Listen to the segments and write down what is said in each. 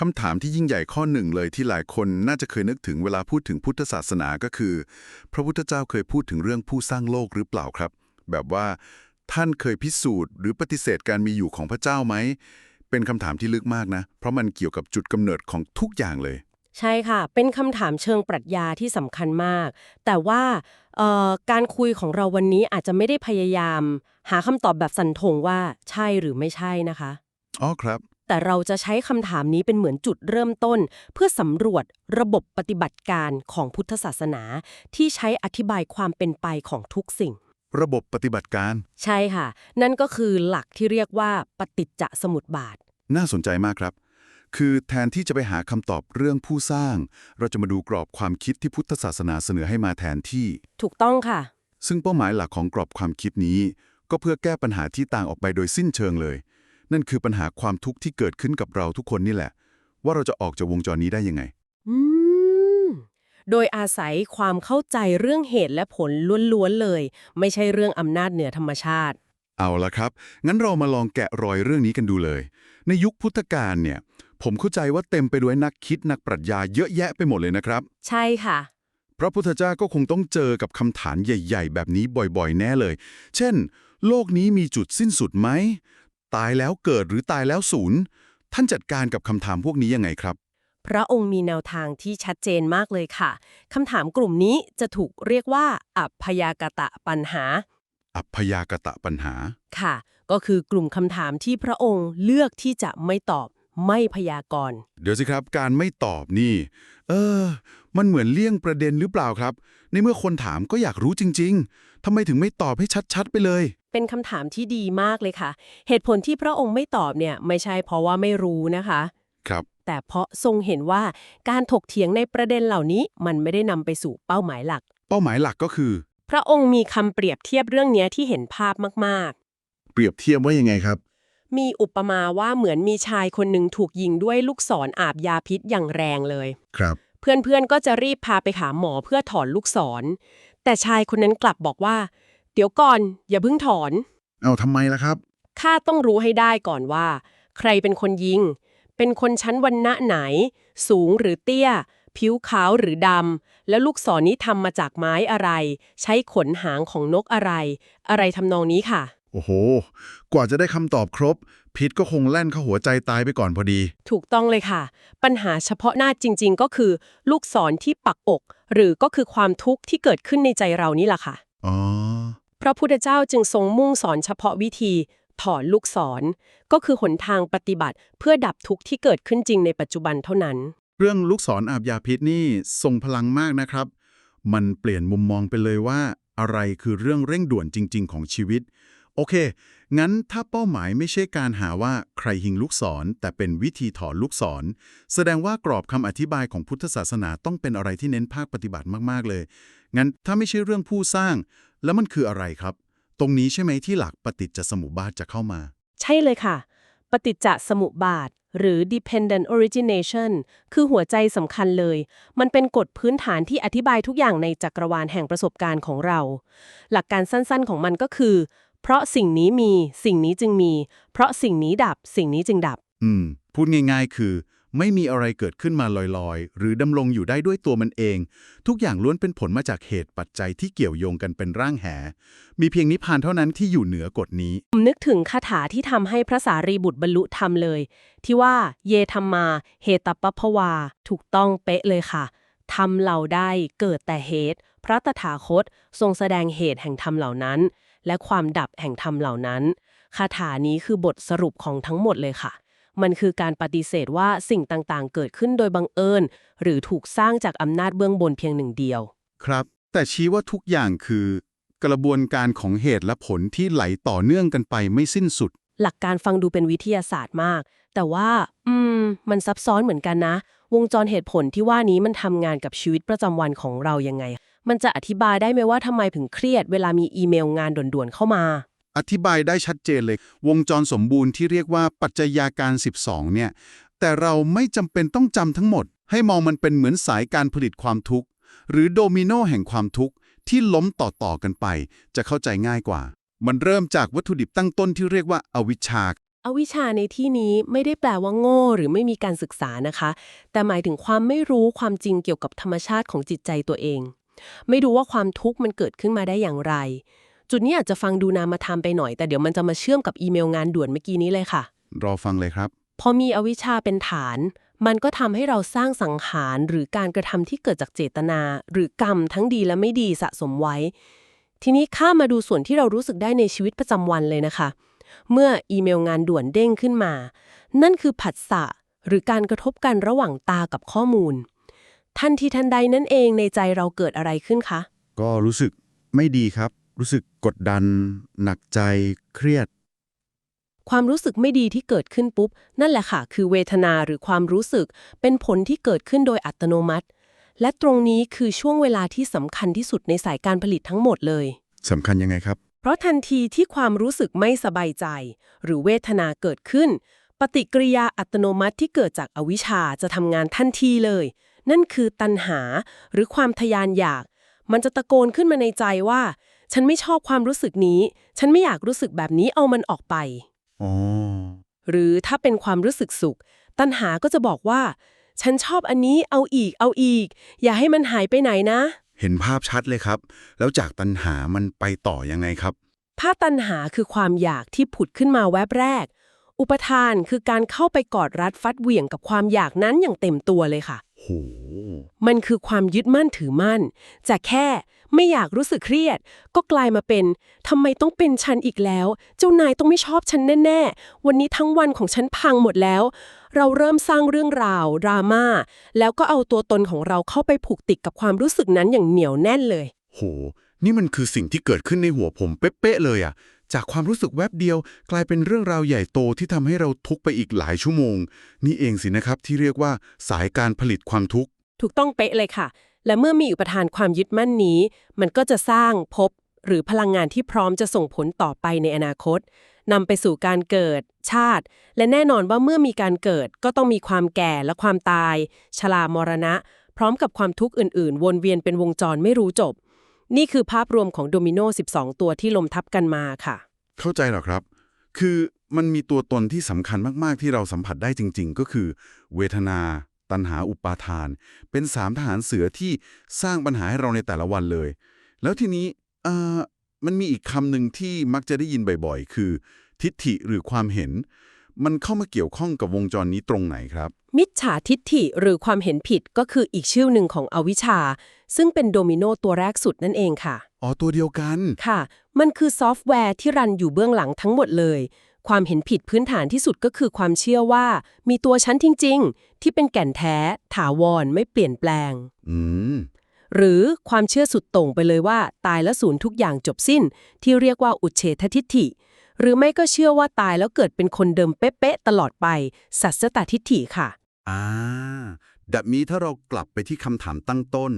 คำถามที่ยิ่งใหญ่ข้อหนึ่งเลยที่หลายคนน่าจะเคยนึกถึงเวลาพูดถึงพุทธศาสนาก็คือ พระพุทธเจ้าเคยพูดถึงเรื่องผู้สร้างโลกหรือเปล่าครับ แบบว่า ท่านเคยพิสูจน์ หรือปฏิเสธการมีอยู่ของพระเจ้าไหมเป็นคำถามที่ลึกมากนะ เพราะมันเกี่ยวกับจุดกำเนิดของทุกอย่างเลย ใช่ค่ะ เป็นคำถามเชิงปรัชญาที่สำคัญมาก แต่ว่าเอ่อการคุยของเราวันนี้อาจจะไม่ได้พยายาม หาคำตอบแบบสันธงว่าใช่หรือไม่ใช่นะคะอ๋อครับ แต่เราจะใช้คำถามนี้เป็นเหมือนจุดเริ่มต้น เพื่อสำรวจระบบปฏิบัติการของพุทธศาสนา ที่ใช้อธิบายความเป็นไปของทุกสิ่ง ระบบปฏิบัติการ ใช่ค่ะ นั่นก็คือหลักที่เรียกว่าปฏิจจสมุปบาท น่าสนใจมากครับ คือแทนที่จะไปหาคำตอบเรื่องผู้สร้าง เราจะมาดูกรอบความคิดที่พุทธศาสนาเสนอให้มาแทนที่ ถูกต้องค่ะ ซึ่งเป้าหมายหลักของกรอบความคิดนี้ ก็เพื่อแก้ปัญหาที่ต่างออกไปโดยสิ้นเชิงเลย นั่นคือปัญหาความทุกข์ที่เกิดขึ้นกับเราทุกคนนี่แหละ ว่าเราจะออกจากวงจรนี้ได้ยังไง อืม โดยอาศัยความเข้าใจเรื่องเหตุและผลล้วนๆเลย ไม่ใช่เรื่องอำนาจเหนือธรรมชาติ เอาละครับ งั้นเรามาลองแกะรอยเรื่องนี้กันดูเลย ในยุคพุทธกาลเนี่ย ผมเข้าใจว่าเต็มไปด้วยนักคิดนักปรัชญาเยอะแยะไปหมดเลยนะครับ ใช่ค่ะพระพุทธเจ้าก็คงต้องเจอกับคำถามใหญ่ ๆ แบบนี้บ่อยๆ แน่เลย เช่น โลกนี้มีจุดสิ้นสุดไหม ตายแล้วเกิดหรือตายแล้วสูญท่านจัดการกับคำถามพวกนี้ยังไงครับ พระองค์มีแนวทางที่ชัดเจนมากเลยค่ะคำถามกลุ่มนี้จะถูกเรียกว่า อัพพยากตะปัญหา อัพยากตะปัญหาค่ะ ก็คือกลุ่มคำถามที่พระองค์เลือกที่จะไม่ตอบไม่พยากรณ์ เดี๋ยวสิครับการไม่ตอบนี่ เออ มันเหมือนเลี่ยงประเด็นหรือเปล่าครับ ในเมื่อคนถามก็อยากรู้จริง ๆทำไมถึงไม่ตอบให้ชัดๆ ไปเลย เป็นคำถามที่ดีมากเลยค่ะ เหตุผลที่พระองค์ไม่ตอบเนี่ยไม่ใช่เพราะว่าไม่รู้นะคะ ครับ แต่เพราะทรงเห็นว่าการถกเถียงในประเด็นเหล่านี้มันไม่ได้นำไปสู่เป้าหมายหลัก เป้าหมายหลักก็คือ พระองค์มีคำเปรียบเทียบเรื่องเนี้ยที่เห็นภาพมากเปรียบเทียบว่ายังไงครับ ๆ มีอุปมาว่าเหมือนมีชายคนหนึ่งถูกยิงด้วยลูกศรออาบยาพิษอย่างแรงเลย ครับ เพื่อนๆ ก็จะรีบพาไปหาหมอเพื่อถอนลูกศร แต่ชายคนนั้นกลับบอกว่า เดี๋ยวก่อน อย่าเพิ่งถอน เอาทำไมล่ะครับ ข้าต้องรู้ให้ได้ก่อนว่า ใครเป็นคนยิง เป็นคนชั้นวรรณะไหน สูงหรือเตี้ย ผิวขาวหรือดำ แล้วลูกศรนี้ทำมาจากไม้อะไร ใช้ขนหางของนกอะไร อะไรทำนองนี้ค่ะ โอ้โห กว่าจะได้คำตอบครบ พิษก็คงแล่นเข้าหัวใจตายไปก่อนพอดี ถูกต้องเลยค่ะ ปัญหาเฉพาะหน้าจริง ๆ ก็คือ ลูกศรที่ปักอก หรือก็คือความทุกข์ที่เกิดขึ้นในใจเรานี่แหละค่ะ อ๋อพ ระพุทธเจ้าจึงทรงมุ่งสอนเฉพาะวิธีถอนลูกศร ก็คือหนทางปฏิบัติเพื่อดับทุกข์ที่เกิดขึ้นจริงในปัจจุบันเท่านั้น เรื่องลูกศรอาบยาพิษนี่ทรงพลังมากนะครับ มันเปลี่ยนมุมมองไปเลยว่า อะไรคือเรื่องเร่งด่วนจริง ๆ ของชีวิต โอเค งั้นถ้าเป้าหมายไม่ใช่การหาว่าใครหิงลูกศร แต่เป็นวิธีถอนลูกศร แสดงว่ากรอบคำอธิบายของพุทธศาสนาต้องเป็นอะไรที่เน้นภาคปฏิบัติมากๆเลย งั้นถ้าไม่ใช่เรื่องผู้สร้าง แล้วมันคืออะไรครับ ตรงนี้ใช่ไหมที่หลักปฏิจจสมุปบาทจะเข้ามา ใช่เลยค่ะ ปฏิจจสมุปบาท หรือ dependent origination คือหัวใจสำคัญเลย มันเป็นกฎพื้นฐานที่อธิบายทุกอย่างในจักรวาลแห่งประสบการณ์ของเรา หลักการสั้นๆของมันก็คือ เพราะสิ่งนี้มีสิ่งนี้จึงมี เพราะสิ่งนี้ดับสิ่งนี้จึงดับ อืม พูดง่ายๆ คือ ไม่มีอะไรเกิดขึ้นมาลอยๆ หรือดำรงอยู่ได้ด้วยตัวมันเอง ทุกอย่างล้วนเป็นผลมาจากเหตุปัจจัยที่เกี่ยวโยงกันเป็นร่างแห มีเพียงนิพพานเท่านั้นที่อยู่เหนือกฎนี้ ผมนึกถึงคาถาที่ทำให้พระสารีบุตรบรรลุธรรมเลย ที่ว่าเยธรรมาเหตปปภวา ถูกต้องเป๊ะเลยค่ะทำเหล่าได้เกิดแต่เหตุ พระตถาคต ทรงแสดงเหตุแห่งธรรมเหล่านั้น และความดับแห่งธรรมเหล่านั้น คาถานี้คือบทสรุปของทั้งหมดเลยค่ะ มันคือการปฏิเสธว่าสิ่งต่างๆ เกิดขึ้นโดยบังเอิญ หรือถูกสร้างจากอำนาจเบื้องบนเพียงหนึ่งเดียว ครับ แต่ชี้ว่าทุกอย่างคือ กระบวนการของเหตุและผลที่ไหลต่อเนื่องกันไปไม่สิ้นสุด หลักการฟังดูเป็นวิทยาศาสตร์มาก แต่ว่า อืม มันซับซ้อนเหมือนกันนะ วงจรเหตุผลที่ว่านี้มันทำงานกับชีวิตประจำวันของเรายังไง มันจะอธิบายได้ไหมว่าทำไมถึงเครียดเวลามีอีเมลงานด่วนๆเข้ามา อธิบายได้ชัดเจนเลย วงจรสมบูรณ์ที่เรียกว่าปัจจัยาการ 12 เนี่ย แต่เราไม่จำเป็นต้องจำทั้งหมด ให้มองมันเป็นเหมือนสายการผลิตความทุกข์ หรือโดมิโนแห่งความทุกข์ที่ล้มต่อๆกันไป จะเข้าใจง่ายกว่า มันเริ่มจากวัตถุดิบตั้งต้นที่เรียกว่าอาวิชชาอวิชชาในที่นี้ไม่ได้แปลว่าโง่ หรือไม่มีการศึกษานะคะ แต่หมายถึงความไม่รู้ความจริงเกี่ยวกับธรรมชาติของจิตใจตัวเอง ไม่รู้ว่าความทุกข์มันเกิดขึ้นมาได้อย่างไร จุดนี้อาจจะฟังดูนามธรรมไปหน่อย แต่เดี๋ยวมันจะมาเชื่อมกับอีเมลงานด่วนเมื่อกี้นี้เลยค่ะ รอฟังเลยครับ พอมีอวิชชาเป็นฐาน มันก็ทำให้เราสร้างสังหารหรือการกระทำที่เกิดจากเจตนา หรือกรรมทั้งดีและไม่ดีสะสมไว้ ทีนี้ข้ามมาดูส่วนที่เรารู้สึกได้ในชีวิตประจำวันเลยนะคะ เมื่ออีเมลงานด่วนเด้งขึ้นมา นั่นคือผัสสะหรือการกระทบกันระหว่างตากับข้อมูล ทันทีทันใดนั่นเองในใจเราเกิดอะไรขึ้นคะ ก็รู้สึกไม่ดีครับ รู้สึกกดดัน หนักใจเครียด ความรู้สึกไม่ดีที่เกิดขึ้นปุ๊บ นั่นแหละค่ะ คือเวทนาหรือความรู้สึก เป็นผลที่เกิดขึ้นโดยอัตโนมัติ และตรงนี้คือช่วงเวลาที่สำคัญที่สุดในสายการผลิตทั้งหมดเลยสำคัญยังไงครับ เพราะทันทีที่ความรู้สึกไม่สบายใจ หรือเวทนาเกิดขึ้น ปฏิกิริยาอัตโนมัติที่เกิดจากอวิชชาจะทำงานทันทีเลย นั่นคือตัณหาหรือความทยานอยาก มันจะตะโกนขึ้นมาในใจว่า ฉันไม่ชอบความรู้สึกนี้ ฉันไม่อยากรู้สึกแบบนี้เอามันออกไปอ๋อหรือถ้าเป็นความรู้สึกสุข ตัณหาก็จะบอกว่า ฉันชอบอันนี้เอาอีกเอาอีก อย่าให้มันหายไปไหนนะ เห็นภาพชัดเลยครับ แล้วจากตัณหามันไปต่อยังไงครับถ้าตัณหาคือความอยากที่ผุดขึ้นมาแวบแรก อุปทานคือการเข้าไปกอดรัดฟัดเหวี่ยงกับความอยากนั้นอย่างเต็มตัวเลยค่ะ โหมันคือความยึดมั่นถือมั่น จะแค่ไม่อยากรู้สึกเครียด ก็กลายมาเป็นทำไมต้องเป็นฉันอีกแล้ว เจ้านายต้องไม่ชอบฉันแน่ๆ วันนี้ทั้งวันของฉันพังหมดแล้ว เราเริ่มสร้างเรื่องราวดราม่าแล้วก็เอาตัวตนของเราเข้าไปผูกติดกับความรู้สึกนั้นอย่างเหนียวแน่นเลย โห นี่มันคือสิ่งที่เกิดขึ้นในหัวผมเป๊ะๆเลยอะ จากความรู้สึกแวบเดียว กลายเป็นเรื่องราวใหญ่โตที่ทำให้เราทุกไปอีกหลายชั่วโมง นี่เองสินะครับที่เรียกว่าสายการผลิตความทุกข์ ถูกต้องเป๊ะเลยค่ะ และเมื่อมีอุปทานความยึดมั่นนี้ มันก็จะสร้างภพหรือพลังงานที่พร้อมจะส่งผลต่อไปในอนาคตนำไปสู่การเกิด ชาติ และแน่นอนว่าเมื่อมีการเกิดก็ต้องมีความแก่และความตาย ชรามรณะ พร้อมกับความทุกข์อื่น ๆ วนเวียนเป็นวงจรไม่รู้จบ นี่คือภาพรวมของโดมิโน12 ตัวที่ลมทับกันมาค่ะ เข้าใจหรอครับ คือมันมีตัวตนที่สำคัญมากๆ ที่เราสัมผัสได้จริง ๆ ก็คือ เวทนา ตัณหาอุปาทาน เป็นสามทหารเสือที่สร้างปัญหาให้เราในแต่ละวันเลย แล้วทีนี้เอ่อมันมีอีกคำหนึ่งที่มักจะได้ยินบ่อยๆ คือ ทิฏฐิหรือความเห็น มันเข้ามาเกี่ยวข้องกับวงจรนี้ตรงไหนครับ มิจฉาทิฏฐิหรือความเห็นผิดก็คืออีกชื่อหนึ่งของอวิชชา ซึ่งเป็นโดมิโนตัวแรกสุดนั่นเองค่ะ อ๋อ ตัวเดียวกัน ค่ะ มันคือซอฟต์แวร์ที่รันอยู่เบื้องหลังทั้งหมดเลย ความเห็นผิดพื้นฐานที่สุดก็คือความเชื่อว่า มีตัวฉันจริง ๆ ที่เป็นแก่นแท้ ถาวรไม่เปลี่ยนแปลง อืม หรือความเชื่อสุดโต่งไปเลยว่า ตายแล้วศูนย์ทุกอย่างจบสิ้น ที่เรียกว่าอุเฉททิฏฐิ หรือไม่ก็เชื่อว่าตายแล้วเกิดเป็นคนเดิมเป๊ะๆตลอดไป สัสตตทิฏฐิค่ะ อ่าแบบนี้ถ้าเรากลับไปที่คำถามตั้งต้น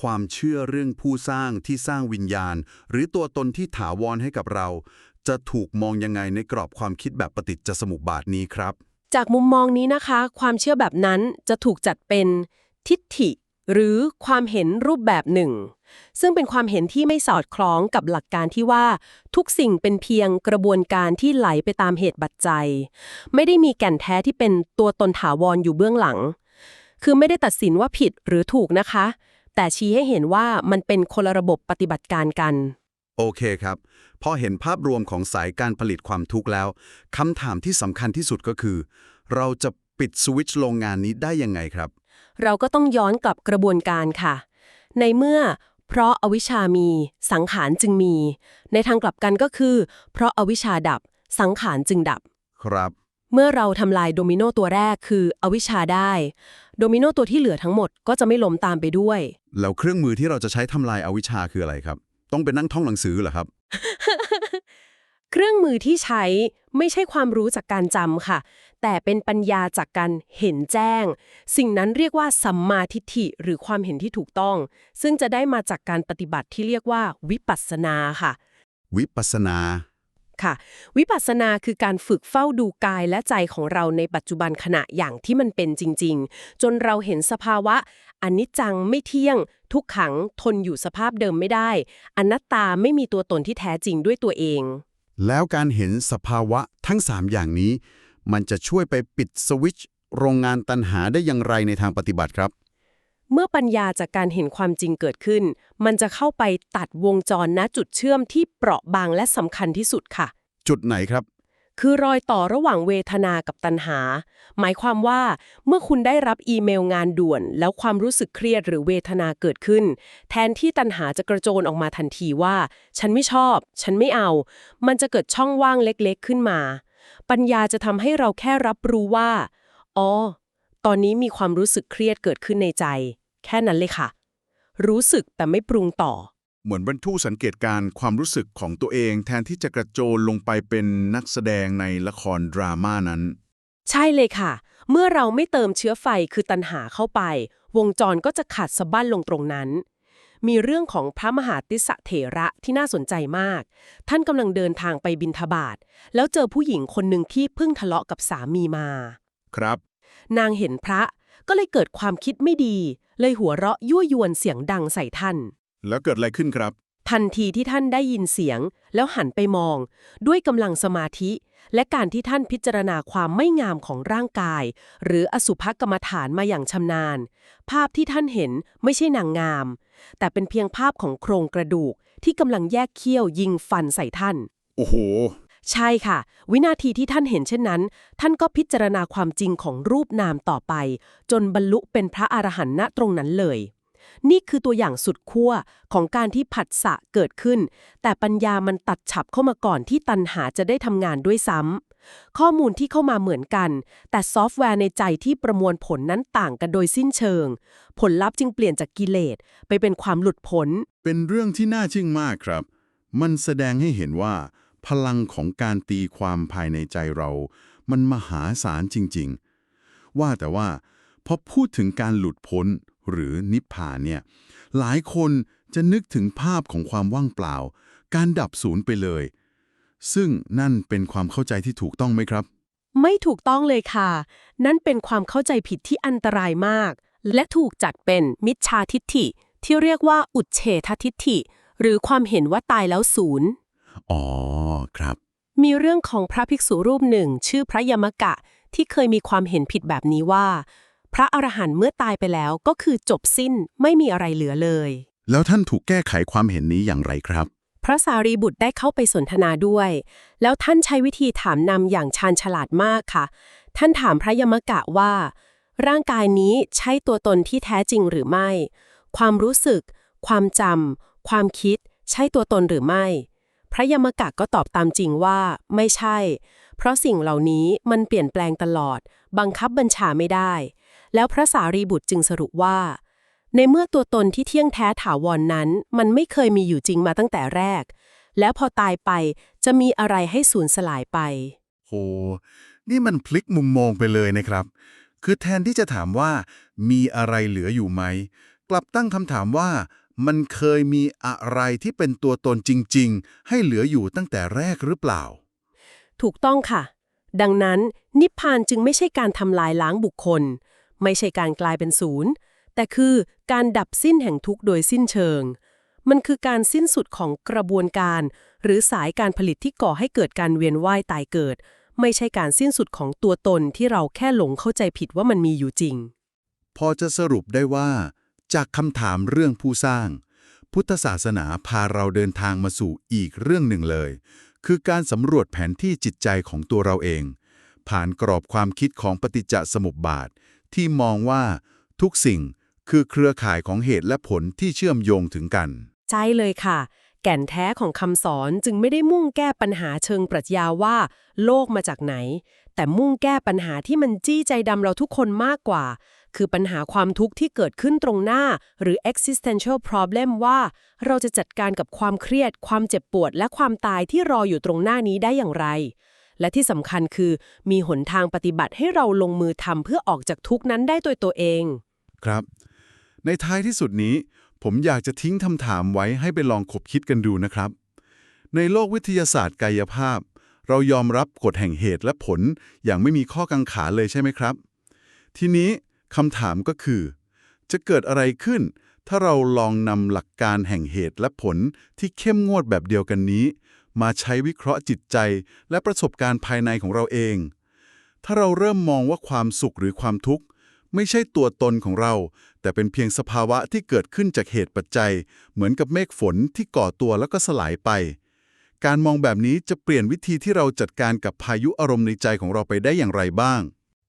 ความเชื่อเรื่องผู้สร้างที่สร้างวิญญาณ หรือตัวตนที่ถาวรให้กับเรา จะถูกมองยังไงในกรอบความคิดแบบปฏิจจสมุปบาทนี้ครับ จากมุมมองนี้นะคะ ความเชื่อแบบนั้นจะถูกจัดเป็นทิฏฐิ หรือความเห็นรูปแบบหนึ่ง ซึ่งเป็นความเห็นที่ไม่สอดคล้องกับหลักการที่ว่า ทุกสิ่งเป็นเพียงกระบวนการที่ไหลไปตามเหตุปัจจัย ไม่ได้มีแก่นแท้ที่เป็นตัวตนถาวรอยู่เบื้องหลัง คือไม่ได้ตัดสินว่าผิดหรือถูกนะคะ แต่ชี้ให้เห็นว่ามันเป็นคนละระบบปฏิบัติการกัน โอเคครับ พอเห็นภาพรวมของสายการผลิตความทุกข์แล้วคำถามที่สำคัญที่สุดก็คือ เราจะปิดสวิตช์โรงงานนี้ได้ยังไงครับ เราก็ต้องย้อนกลับกระบวนการค่ะ ในเมื่อ เพราะอาวิชชามีสังขารจึงมี ในทางกลับกันก็คือ เพราะอาวิชชาดับสังขารจึงดับ ครับ เมื่อเราทำลายโดมิโนตัวแรกคืออวิชชาได้ โดมิโนตัวที่เหลือทั้งหมดก็จะไม่ล้มตามไปด้วย แล้วเครื่องมือที่เราจะใช้ทำลายอาวิชชาคืออะไรครับ ต้องเป็นนั่งท่องหนังสือเหรอครับ เครื่องมือที่ใช้ไม่ใช่ความรู้จากการจำค่ะ แต่เป็นปัญญาจากการเห็นแจ้ง สิ่งนั้นเรียกว่าสัมมาทิฏฐิหรือความเห็นที่ถูกต้อง ซึ่งจะได้มาจากการปฏิบัติที่เรียกว่าวิปัสสนาค่ะ วิปัสสนา ค่ะ วิปัสสนาคือการฝึกเฝ้าดูกายและใจของเราในปัจจุบันขณะอย่างที่มันเป็นจริง ๆ จนเราเห็นสภาวะอนิจจังไม่เที่ยง ทุกขังทนอยู่สภาพเดิมไม่ได้ อนัตตาไม่มีตัวตนที่แท้จริงด้วยตัวเอง แล้วการเห็นสภาวะทั้ง 3 อย่างนี้ มันจะช่วยไปปิดสวิตช์โรงงานตันหาได้อย่างไรในทางปฏิบัติครับ เมื่อปัญญาจากการเห็นความจริงเกิดขึ้น มันจะเข้าไปตัดวงจรณจุดเชื่อมที่เปราะบางและสำคัญที่สุดค่ะ จุดไหนครับ คือรอยต่อระหว่างเวทนากับตัณหา หมายความว่า เมื่อคุณได้รับอีเมลงานด่วน แล้วความรู้สึกเครียดหรือเวทนาเกิดขึ้น แทนที่ตัณหาจะกระโจนออกมาทันทีว่า ฉันไม่ชอบ ฉันไม่เอา มันจะเกิดช่องว่างเล็กๆ ขึ้นมา ปัญญาจะทำให้เราแค่รับรู้ว่า อ๋อ ตอนนี้มีความรู้สึกเครียดเกิดขึ้นในใจ แค่นั้นเลยค่ะ รู้สึกแต่ไม่ปรุงต่อ เหมือนบรรทุสังเกตการณ์ความรู้สึกของตัวเองแทนที่จะกระโจนลงไปเป็นนักแสดงในละครดราม่านั้น ใช่เลยค่ะ เมื่อเราไม่เติมเชื้อไฟคือตันหาเข้าไป วงจรก็จะขาดสะบั้นลงตรงนั้น มีเรื่องของพระมหาติสสะเถระที่น่าสนใจมาก ท่านกำลังเดินทางไปบินทบาทแล้วเจอผู้หญิงคนหนึ่งที่เพิ่งทะเลาะกับสามีมา ครับ นางเห็นพระก็เลยเกิดความคิดไม่ดี เลยหัวเราะยั่วยวนเสียงดังใส่ท่าน แล้วเกิดอะไรขึ้นครับ ทันทีที่ท่านได้ยินเสียง แล้วหันไปมอง ด้วยกำลังสมาธิ และการที่ท่านพิจารณาความไม่งามของร่างกาย หรืออสุภกรรมฐานมาอย่างชำนาญ ภาพที่ท่านเห็นไม่ใช่นางงาม แต่เป็นเพียงภาพของโครงกระดูกที่กำลังแยกเขี้ยวยิงฟันใส่ท่าน โอ้โห ใช่ค่ะ วินาทีที่ท่านเห็นเช่นนั้น ท่านก็พิจารณาความจริงของรูปนามต่อไป จนบรรลุเป็นพระอรหันต์ณตรงนั้นเลย นี่คือตัวอย่างสุดขั้วของการที่ผัสสะเกิดขึ้น แต่ปัญญามันตัดฉับเข้ามาก่อนที่ตัณหาจะได้ทำงานด้วยซ้ำข้อมูลที่เข้ามาเหมือนกัน แต่ซอฟต์แวร์ในใจที่ประมวลผลนั้นต่างกันโดยสิ้นเชิง ผลลัพธ์จึงเปลี่ยนจากกิเลสไปเป็นความหลุดพ้นเป็นเรื่องที่น่าทึ่งมากครับ มันแสดงให้เห็นว่า พลังของการตีความภายในใจเรา มันมหาศาลจริง ๆ ว่าแต่ว่าพอพูดถึงการหลุดพ้นหรือนิพพานเนี่ย หลายคนจะนึกถึงภาพของความว่างเปล่า การดับศูนย์ไปเลย ซึ่งนั่นเป็นความเข้าใจที่ถูกต้องไหมครับ ไม่ถูกต้องเลยค่ะ นั่นเป็นความเข้าใจผิดที่อันตรายมาก และถูกจัดเป็นมิจฉาทิฏฐิ ที่เรียกว่าอุดเฉททิฏฐิ หรือความเห็นว่าตายแล้วศูนย์ อ๋อครับ มีเรื่องของพระภิกษุรูปหนึ่ง ชื่อพระยมกะที่เคยมีความเห็นผิดแบบนี้ว่า พระอรหันต์เมื่อตายไปแล้วก็คือจบสิ้นไม่มีอะไรเหลือเลย แล้วท่านถูกแก้ไขความเห็นนี้อย่างไรครับ พระสารีบุตรได้เข้าไปสนทนาด้วย แล้วท่านใช้วิธีถามนำอย่างชาญฉลาดมากค่ะ ท่านถามพระยมกะว่า ร่างกายนี้ใช่ตัวตนที่แท้จริงหรือไม่ ความรู้สึก ความจำความคิด ใช่ตัวตนหรือไม่ พระยมกะก็ตอบตามจริงว่าไม่ใช่ เพราะสิ่งเหล่านี้มันเปลี่ยนแปลงตลอด บังคับบัญชาไม่ได้ แล้วพระสารีบุตรจึงสรุปว่า ในเมื่อตัวตนที่เที่ยงแท้ถาวรนนั้น มันไม่เคยมีอยู่จริงมาตั้งแต่แรก แล้วพอตายไปจะมีอะไรให้สูญสลายไปโหนี่มันพลิกมุมมองไปเลยนะครับ คือแทนที่จะถามว่า มีอะไรเหลืออยู่ไหม กลับตั้งคำถามว่า มันเคยมีอะไรที่เป็นตัวตนจริง ๆ ให้เหลืออยู่ตั้งแต่แรกหรือเปล่า ถูกต้องค่ะ ดังนั้น นิพพานจึงไม่ใช่การทำลายล้างบุคคล ไม่ใช่การกลายเป็นศูนย์ แต่คือการดับสิ้นแห่งทุกข์โดยสิ้นเชิง มันคือการสิ้นสุดของกระบวนการ หรือสายการผลิตที่ก่อให้เกิดการเวียนว่ายตายเกิด ไม่ใช่การสิ้นสุดของตัวตนที่เราแค่หลงเข้าใจผิดว่ามันมีอยู่จริง พอจะสรุปได้ว่า จากคำถามเรื่องผู้สร้าง พุทธศาสนาพาเราเดินทางมาสู่อีกเรื่องหนึ่งเลย คือการสำรวจแผนที่จิตใจของตัวเราเอง ผ่านกรอบความคิดของปฏิจจสมุปบาท ที่มองว่าทุกสิ่งคือเครือข่ายของเหตุและผลที่เชื่อมโยงถึงกัน ใช่เลยค่ะ แก่นแท้ของคำสอนจึงไม่ได้มุ่งแก้ปัญหาเชิงปรัชญาว่า โลกมาจากไหน แต่มุ่งแก้ปัญหาที่มันจี้ใจดำเราทุกคนมากกว่า คือปัญหาความทุกข์ที่เกิดขึ้นตรงหน้า หรือ existential problem ว่า เราจะจัดการกับความเครียด ความเจ็บปวด และความตายที่รออยู่ตรงหน้านี้ได้อย่างไร และที่สำคัญคือ มีหนทางปฏิบัติให้เราลงมือทำเพื่อออกจากทุกข์นั้นได้โดยตัวเอง ครับ ในท้ายที่สุดนี้ ผมอยากจะทิ้งคำถามไว้ให้ไปลองคบคิดกันดูนะครับ ในโลกวิทยาศาสตร์กายภาพ เรายอมรับกฎแห่งเหตุและผลอย่างไม่มีข้อกังขาเลยใช่ไหมครับ ทีนี้ คำถามก็คือ จะเกิดอะไรขึ้น ถ้าเราลองนำหลักการแห่งเหตุและผลที่เข้มงวดแบบเดียวกันนี้ มาใช้วิเคราะห์จิตใจและประสบการณ์ภายในของเราเอง ถ้าเราเริ่มมองว่าความสุขหรือความทุกข์ ไม่ใช่ตัวตนของเรา แต่เป็นเพียงสภาวะที่เกิดขึ้นจากเหตุปัจจัย เหมือนกับเมฆฝนที่ก่อตัวแล้วก็สลายไปการมองแบบนี้จะเปลี่ยนวิธีที่เราจัดการกับพายุอารมณ์ในใจของเราไปได้อย่างไรบ้าง